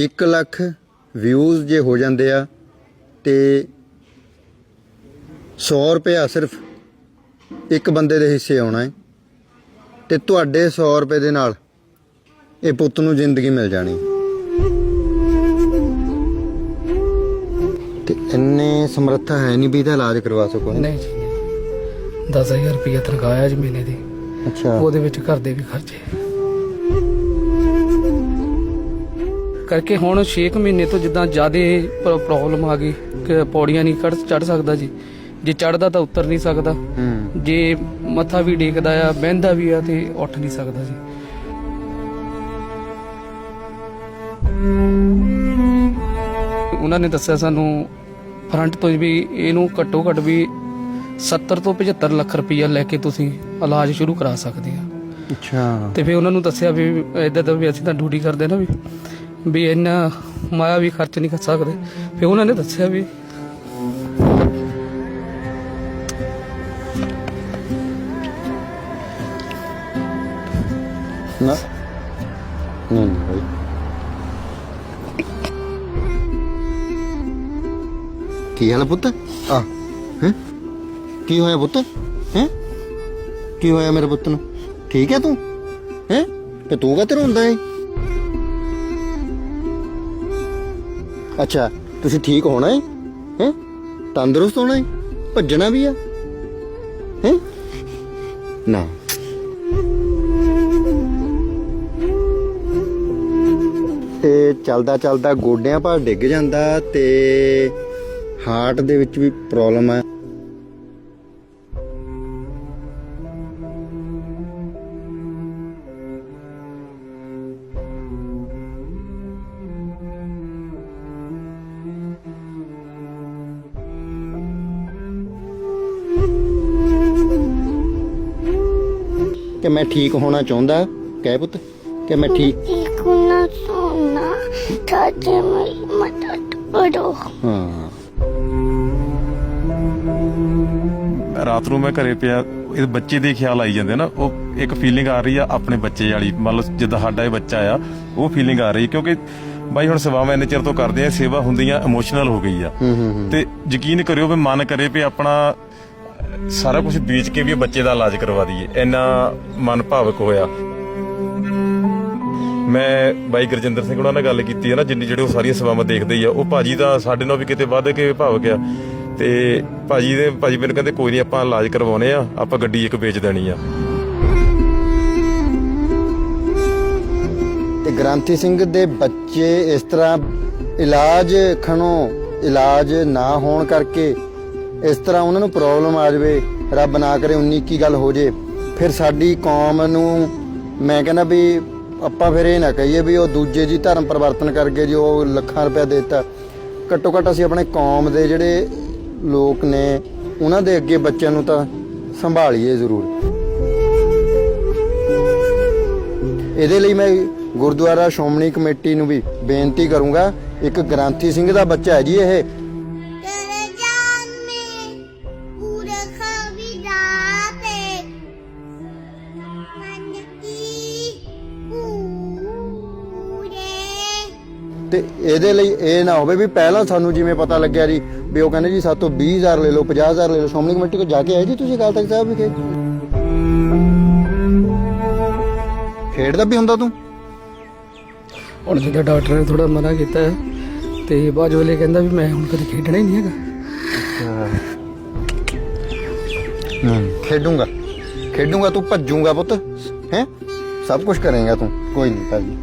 1 lakh views ਜੇ ਹੋ ਜਾਂਦੇ ਆ ਤੇ 100 ਰੁਪਇਆ ਸਿਰਫ ਇੱਕ ਬੰਦੇ ਦੇ ਹਿੱਸੇ ਆਉਣਾ ਹੈ ਤੇ ਤੁਹਾਡੇ 100 ਰੁਪਏ ਦੇ ਨਾਲ ਇਹ ਪੁੱਤ ਨੂੰ ਜ਼ਿੰਦਗੀ ਮਿਲ ਜਾਣੀ ਤੇ ਇੰਨੇ ਸਮਰੱਥਾ ਹੈ ਨਹੀਂ ਵੀ ਇਹਦਾ ਇਲਾਜ ਕਰਵਾ ਸਕੋ। ਨਹੀਂ ਜੀ 10000 ਰੁਪਏ ਤਨਖਾਹ ਹੈ ਜੀ ਮਹੀਨੇ ਦੀ। ਅੱਛਾ। ਉਹਦੇ ਵਿੱਚ ਘਰ ਦੇ ਵੀ ਖਰਚੇ। ਕਰਕੇ ਹੁਣ 6 ਮਹੀਨੇ ਤੋਂ ਜਿੱਦਾਂ ਜ਼ਿਆਦੇ ਪ੍ਰੋਬਲਮ ਆ ਗਈ ਕਿ ਪੌੜੀਆਂ ਨਹੀਂ ਚੜ ਚੜ ਸਕਦਾ ਜੀ। ਜੇ ਚੜਦਾ ਤਾਂ ਉਤਰ ਨਹੀਂ ਸਕਦਾ। ਜੇ ਮੱਥਾ ਵੀ ਡੇਕਦਾ ਆ ਬਹਿੰਦਾ ਵੀ ਆ ਤੇ ਉੱਠ ਨਹੀਂ ਸਕਦਾ ਜੀ। ਉਹਨਾਂ ਨੇ ਦੱਸਿਆ ਸਾਨੂੰ ਫਰੰਟ ਤੋਂ ਵੀ ਇਹਨੂੰ ਘੱਟੋ ਘੱਟ ਵੀ 70 ਤੋਂ 75 ਲੱਖ ਰੁਪਈਆ ਲੈ ਕੇ ਤੁਸੀਂ ਇਲਾਜ ਸ਼ੁਰੂ ਕਰਾ ਸਕਦੇ ਆ। ਅੱਛਾ। ਤੇ ਫਿਰ ਉਹਨਾਂ ਨੂੰ ਦੱਸਿਆ ਵੀ ਇਦਾਂ ਦਾ ਵੀ ਅਸੀਂ ਤਾਂ ਡਿਊਟੀ ਕਰਦੇ ਨਾ ਵੀ। ਵੀ ਇੰਨਾ ਮਾਇਆ ਵੀ ਖਰਚ ਨਹੀਂ ਕਰ ਸਕਦੇ। ਫਿਰ ਉਹਨਾਂ ਨੇ ਦੱਸਿਆ ਵੀ ਨਾ। ਨਹੀਂ ਨਹੀਂ ਭਾਈ। ਕੀ ਹਾਲ ਹੈ ਪੁੱਤ? ਆ। ਹੈ? ਕੀ ਹੋਇਆ ਪੁੱਤ? ਹੈ? ਕੀ ਹੋਇਆ ਮੇਰੇ ਪੁੱਤ ਨੂੰ? ਠੀਕ ਹੈ ਤੂੰ? ਹੈ? ਤੇ ਤੂੰ ਕਾ ਰੋਂਦਾ ਹੈ ਅੱਛਾ, ਤੁਸੀਂ ਠੀਕ ਹੋਣਾ ਹੈ ਹੈ? ਤੰਦਰੁਸਤ ਹੋਣਾ ਹੈ ਭੱਜਣਾ ਵੀ ਆ? ਹੈ? ਨਾ। ਤੇ ਚੱਲਦਾ ਚੱਲਦਾ ਗੋਡਿਆਂ ਭਾਰ ਡਿੱਗ ਜਾਂਦਾ ਤੇ ਹਾਰਟ ਦੇ ਵਿੱਚ ਵੀ ਪ੍ਰੋਬਲਮ ਹੈ ਕਿ ਮੈਂ ਠੀਕ ਹੋਣਾ ਚਾਹੁੰਦਾ? ਕਹਿ ਪੁੱਤ ਕਿ ਮੈਂ ਠੀਕ Ikuna sona tate mai matat karo. ਹਾਂ। ਰਾਤ ਨੂੰ ਮੈਂ ਘਰੇ ਪਿਆ ਇਹ ਬੱਚੇ ਦੇ ਖਿਆਲ ਆਈ ਜਾਂਦੇ ਨਾ ਉਹ ਇੱਕ ਫੀਲਿੰਗ ਆ ਰਹੀ ਆ ਆਪਣੇ ਬੱਚੇ ਵਾਲੀ ਮੰਨ ਲਓ ਜਿੱਦਾਂ ਸਾਡਾ ਇਹ ਬੱਚਾ ਆ ਉਹ ਫੀਲਿੰਗ ਆ ਰਹੀ ਕਿਉਂਕਿ ਬਾਈ ਹੁਣ ਸੇਵਾਵਾਂ ਇੰਨੇ ਚਿਰ ਤੋਂ ਕਰਦੇ ਆ ਸੇਵਾ ਹੁੰਦੀਆਂ ਇਮੋਸ਼ਨਲ ਹੋ ਗਈ ਆ। ਤੇ ਯਕੀਨ ਕਰਿਓ ਵੀ ਮਨ ਕਰੇ ਵੀ ਆਪਣਾ ਸਾਰਾ ਕੁਝ ਵੇਚ ਕੇ ਵੀ ਬੱਚੇ ਦਾ ਇਲਾਜ ਕਰਵਾ ਦਈਏ। ਇੰਨਾ ਮਨ ਭਾਵਕ ਹੋਇਆ। ਮੈਂ ਬਾਈ ਗੁਰਜਿੰਦਰ ਸਿੰਘ ਉਹਨਾਂ ਨਾਲ ਗੱਲ ਕੀਤੀ ਹੈ ਨਾ, ਜਿੰਨੀ ਜਿਹੜੇ ਉਹ ਸਾਰੀਆਂ ਸੇਵਾਵਾਂ ਦੇਖਦੇ ਹੀ ਆ, ਉਹ ਭਾਜੀ ਦਾ ਸਾਡੇ ਨਾਲ ਵੀ ਕਿਤੇ ਵੱਧ ਕੇ ਭਾਵਕ ਆ। ਤੇ ਭਾਜੀ ਦੇ ਭਾਜੀ ਮੈਨੂੰ ਕਹਿੰਦੇ ਕੋਈ ਨਹੀਂ, ਆਪਾਂ ਇਲਾਜ ਕਰਵਾਉਨੇ ਆ, ਆਪਾਂ ਗੱਡੀ ਇੱਕ ਵੇਚ ਦੇਣੀ ਆ। ਤੇ ਗ੍ਰਾਂਥੀ ਸਿੰਘ ਦੇ ਬੱਚੇ ਇਸ ਤਰ੍ਹਾਂ ਇਲਾਜ ਖਣੋ, ਇਲਾਜ ਨਾ ਹੋਣ ਕਰਕੇ ਇਸ ਤਰ੍ਹਾਂ ਉਹਨਾਂ ਨੂੰ ਪ੍ਰੋਬਲਮ ਆ ਜਾਵੇ, ਰੱਬ ਨਾ ਕਰੇ 19 ਕੀ ਗੱਲ ਹੋ ਜੇ। ਫਿਰ ਸਾਡੀ ਕੌਮ ਨੂੰ ਮੈਂ ਕਹਿੰਦਾ ਵੀ ਆਪਾਂ ਫਿਰ ਇਹ ਨਾ ਕਹੀਏ ਵੀ ਉਹ ਦੂਜੇ ਜੀ ਧਰਮ ਪਰਿਵਰਤਨ ਕਰਕੇ ਜੋ ਲੱਖਾਂ ਰੁਪਏ ਦਿੱਤਾ। ਘੱਟੋ ਘੱਟ ਅਸੀਂ ਆਪਣੇ ਕੌਮ ਦੇ ਜਿਹੜੇ ਲੋਕ ਨੇ, ਉਹਨਾਂ ਦੇ ਅੱਗੇ ਬੱਚਿਆਂ ਨੂੰ ਤਾਂ ਸੰਭਾਲੀਏ ਜ਼ਰੂਰ। ਇਹਦੇ ਲਈ ਮੈਂ ਗੁਰਦੁਆਰਾ ਸ਼੍ਰੋਮਣੀ ਕਮੇਟੀ ਨੂੰ ਵੀ ਬੇਨਤੀ ਕਰੂੰਗਾ, ਇੱਕ ਗ੍ਰਾਂਥੀ ਸਿੰਘ ਦਾ ਬੱਚਾ ਹੈ ਜੀ ਇਹ। ਤੇ ਇਹਦੇ ਲਈ ਇਹ ਨਾ ਹੋਵੇ ਵੀ ਪਹਿਲਾਂ ਸਾਨੂੰ ਜਿਵੇਂ ਪਤਾ ਲੱਗਿਆ ਜੀ ਵੀ ਉਹ ਕਹਿੰਦੇ ਜੀ ਸਾਤੋਂ 20000 ਲੈ ਲਓ 50000 ਲੈ ਲਓ ਸ਼੍ਰੋਮਣੀ ਕਮੇਟੀ ਕੋਲ ਜਾ ਕੇ ਆਏ ਜੀ ਤੁਸੀਂ ਅਕਾਲ ਤਖਤ ਸਾਹਿਬ ਵਿਖੇ? ਖੇਡਦਾ ਵੀ ਹੁੰਦਾ ਤੂੰ? ਹੁਣ ਜਿੱਦਾਂ ਡਾਕਟਰ ਨੇ ਥੋੜਾ ਮਨਾ ਕੀਤਾ ਹੈ, ਤੇ ਬਾਅਦ ਵੇਲੇ ਕਹਿੰਦਾ ਵੀ ਮੈਂ ਹੁਣ ਕਦੇ ਖੇਡਣਾ ਹੀ ਨਹੀਂ ਹੈਗਾ। ਖੇਡੂੰਗਾ। ਖੇਡੂੰਗਾ ਤੂੰ ਭੱਜੂਗਾ ਪੁੱਤ। ਹੈ? ਸਭ ਕੁਝ ਕਰੇਗਾ ਤੂੰ ਕੋਈ ਨਹੀਂ ਭਾਜੀ।